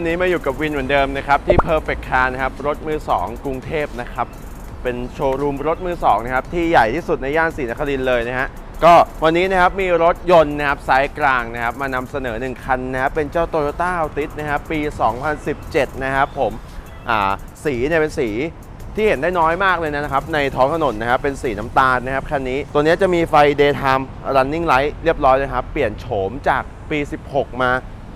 วันนี้มาอยู่กับวินเหมือนเดิมนะครับ ที่ Perfect Car นะครับ รถมือ 2 กรุงเทพนะครับ เป็นโชว์รูมรถมือ 2 นะครับ ที่ใหญ่ที่สุดในย่านศรีนครินทร์เลยนะฮะก็วันนี้นะครับมีรถยนต์นะครับไซส์กลางนะครับ มานำเสนอ 1 คันนะครับเป็นเจ้า Toyota Altis นะครับปี 2017 นะครับผมอ่าสีเนี่ยเป็นสีที่เห็นได้น้อยมากเลยนะครับ ในท้องถนนนะครับเป็นสีน้ำตาลนะครับคันนี้ตัวนี้จะมีไฟ daytime running light เรียบร้อยเลยครับ เปลี่ยนโฉมจากปี 16 มา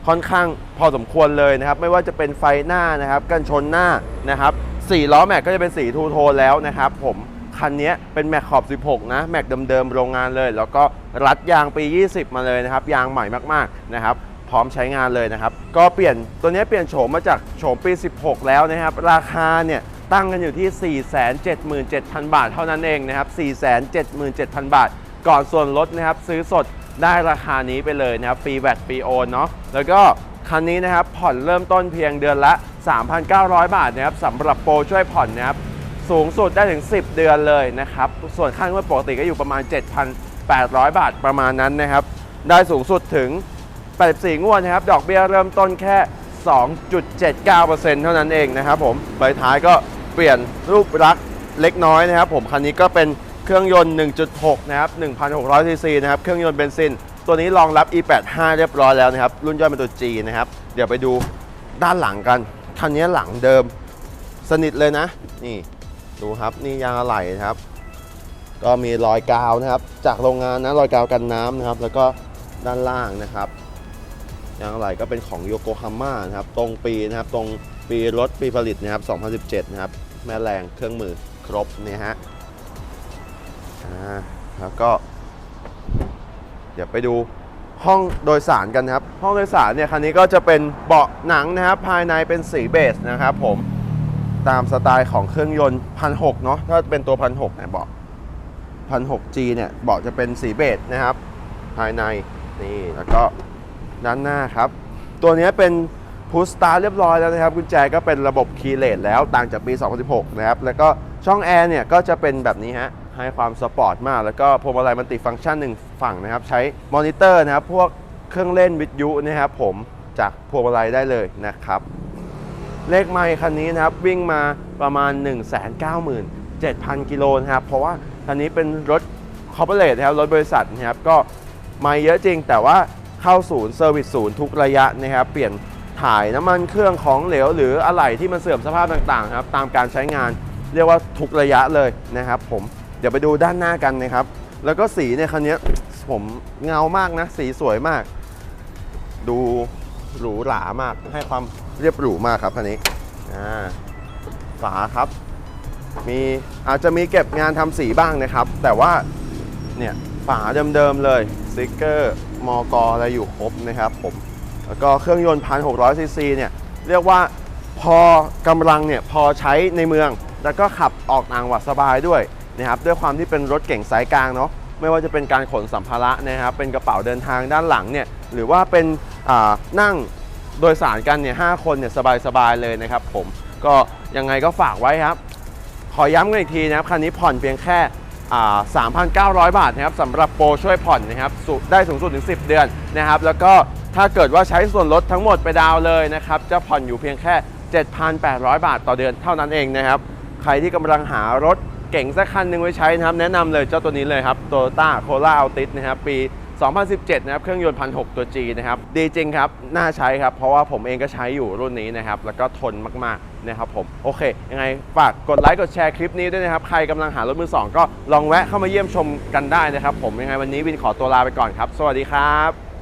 ค่อนข้างพอสมควรเลยนะครับ ไม่ว่าจะเป็นไฟหน้านะครับ กันชนหน้านะครับสีล้อแม็กก็จะเป็นสีทูโทนแล้วนะครับ ผมคันนี้เป็นแม็กขอบ 16 นะ แม็กเดิมๆโรงงานเลย แล้วก็รัดยางปี 20 มาเลยนะครับ ยางใหม่มากๆนะครับ พร้อมใช้งานเลยนะครับ ก็เปลี่ยนตัวนี้เปลี่ยนโฉมมาจากโฉมปี 16 แล้วนะครับ ราคาเนี่ยตั้งกันอยู่ที่ 477,000 บาทเท่านั้นเองนะครับ 477,000 บาท ก่อนส่วนลดนะครับซื้อสด ได้ราคานี้ไปเลยนะครับฟรีแวตฟรีโอนเนาะแล้วก็คันนี้นะครับผ่อนเริ่มต้นเพียงเดือนละ 3,900 บาทนะครับสำหรับโปรช่วยผ่อนนะครับสูงสุดได้ถึง 10 เดือนเลยนะครับ ส่วนค่างวดปกติก็อยู่ประมาณ 7,800 บาทประมาณนั้นนะครับ ได้สูงสุดถึง 84 งวดนะครับ ดอกเบี้ยเริ่มต้นแค่ 2.79%เท่านั้นเองนะครับผมใบท้ายก็เปลี่ยนรูปลักษณ์เล็กน้อยนะครับผมคันนี้ก็เป็น เครื่องยนต์ 1.6 นะครับ 1,600 ซีซีนะครับ เครื่องยนต์เบนซิน ตัวนี้รองรับ E85 เรียบร้อยแล้วนะครับ รุ่นย่อยเป็นตัว G นะครับ เดี๋ยวไปดูด้านหลังกัน คันนี้หลังเดิมสนิทเลยนะ นี่ดูครับ นี่ยางอะไหล่นะครับ ก็มีรอยกาวนะครับ จากโรงงานนะ รอยกาวกันน้ำนะครับ แล้วก็ด้านล่างนะครับ ยางอะไหล่ก็เป็นของโยโกฮาม่านะครับ ตรงปีนะครับ ตรงปีรถปีผลิตนะครับ 2017 นะครับ แม่แรงเครื่องมือครบนี่ฮะ แล้วก็ เดี๋ยวไปดูห้องโดยสารกันครับ ห้องโดยสารเนี่ยคันนี้ก็จะเป็นเบาะหนังนะครับ ภายในเป็นสีเบจนะครับผมตามสไตล์ของเครื่องยนต์พันหเนาะถ้าเป็นตัวพันหเนี่ยเบาะพันห G เนี่ยเบาะจะเป็นสีเบจนะครับ ภายในนี่แล้วก็ด้านหน้าครับ ตัวนี้เป็นพุชสตาร์เรียบร้อยแล้วนะครับ กุญแจก็เป็นระบบคีย์เลสแล้วต่างจากปี 2016 นะครับ แล้วก็ช่องแอร์เนี่ยก็จะเป็นแบบนี้ฮะ ให้ความสปอร์ตมาก แล้วก็พวงมาลัยมันติฟังก์ชันหนึ่งฝั่งนะครับ ใช้มอนิเตอร์นะครับ พวกเครื่องเล่นวิทยุนะครับผมจากพวงมาลัยได้เลยนะครับ เลขไมค์คันนี้นะครับ วิ่งมาประมาณ 197,000 กิโลนะครับ เพราะว่าคันนี้เป็นรถคอร์เปอเรทนะครับ รถบริษัทนะครับ ก็ไม่เยอะจริง แต่ว่าเข้าศูนย์เซอร์วิสศูนย์ทุกระยะนะครับ เปลี่ยนถ่ายน้ำมันเครื่องของเหลว หรืออะไหล่ที่มันเสื่อมสภาพต่างๆครับ ตามการใช้งานเรียกว่าทุกระยะเลยนะครับผม ดี๋ยวไปดูด้านหน้ากันนะครับ แล้วก็สีเนี่ยคันนี้ผมเงามากนะ สีสวยมาก ดูหรูหรามาก ให้ความเรียบหรูมากครับคันนี้ฝาครับ มีอาจจะมีเก็บงานทำสีบ้างนะครับ แต่ว่าเนี่ยฝาเดิมๆเลยสติกเกอร์มอกอะไรอยู่ครบนะครับผมแล้วก็เครื่องยนต์1,600ซีซีเนี่ยเรียกว่าพอกำลังเนี่ยพอใช้ในเมือง แล้วก็ขับออกต่างจังหวัดสบายด้วย นะครับด้วยความที่เป็นรถเก่งสายกลางเนาะไม่ว่าจะเป็นการขนสัมภาระนะครับเป็นกระเป๋าเดินทางด้านหลังเนี่ยหรือว่าเป็นนั่งโดยสารกันเนี่ยหคนเนี่ยสบายๆเลยนะครับผมก็ยังไงก็ฝากไว้ครับ ขอย้ำกันอีกทีนะครับคันนี้ผ่อนเพียงแค่อ่า3,900 บาทนะครับสำหรับโปรช่วยผ่อนนะครับได้สูงสุดถึง 10 เดือนนะครับ แล้วก็ถ้าเกิดว่าใช้ส่วนลดทั้งหมดไปดาวน์เลยนะครับ จะผ่อนอยู่เพียงแค่ 7,800 บาทต่อเดือนเท่านั้นเองนะครับ ใครที่กำลังหารถ เก่งสักคันหนึ่งไว้ใช้นะครับ แนะนำเลยเจ้าตัวนี้เลยครับ Toyota Corolla Altis นะครับ ปี 2017 นะครับ เครื่องยนต์ 1,600 ตัว G นะครับ ดีจริงครับ น่าใช้ครับ เพราะว่าผมเองก็ใช้อยู่รุ่นนี้นะครับ แล้วก็ทนมากๆนะครับผม โอเค ยังไงฝากกดไลค์ กดแชร์คลิปนี้ด้วยนะครับ ใครกำลังหารถมือสองก็ลองแวะเข้ามาเยี่ยมชมกันได้นะครับ ผม ยังไงวันนี้วินขอตัวลาไปก่อนครับ สวัสดีครับ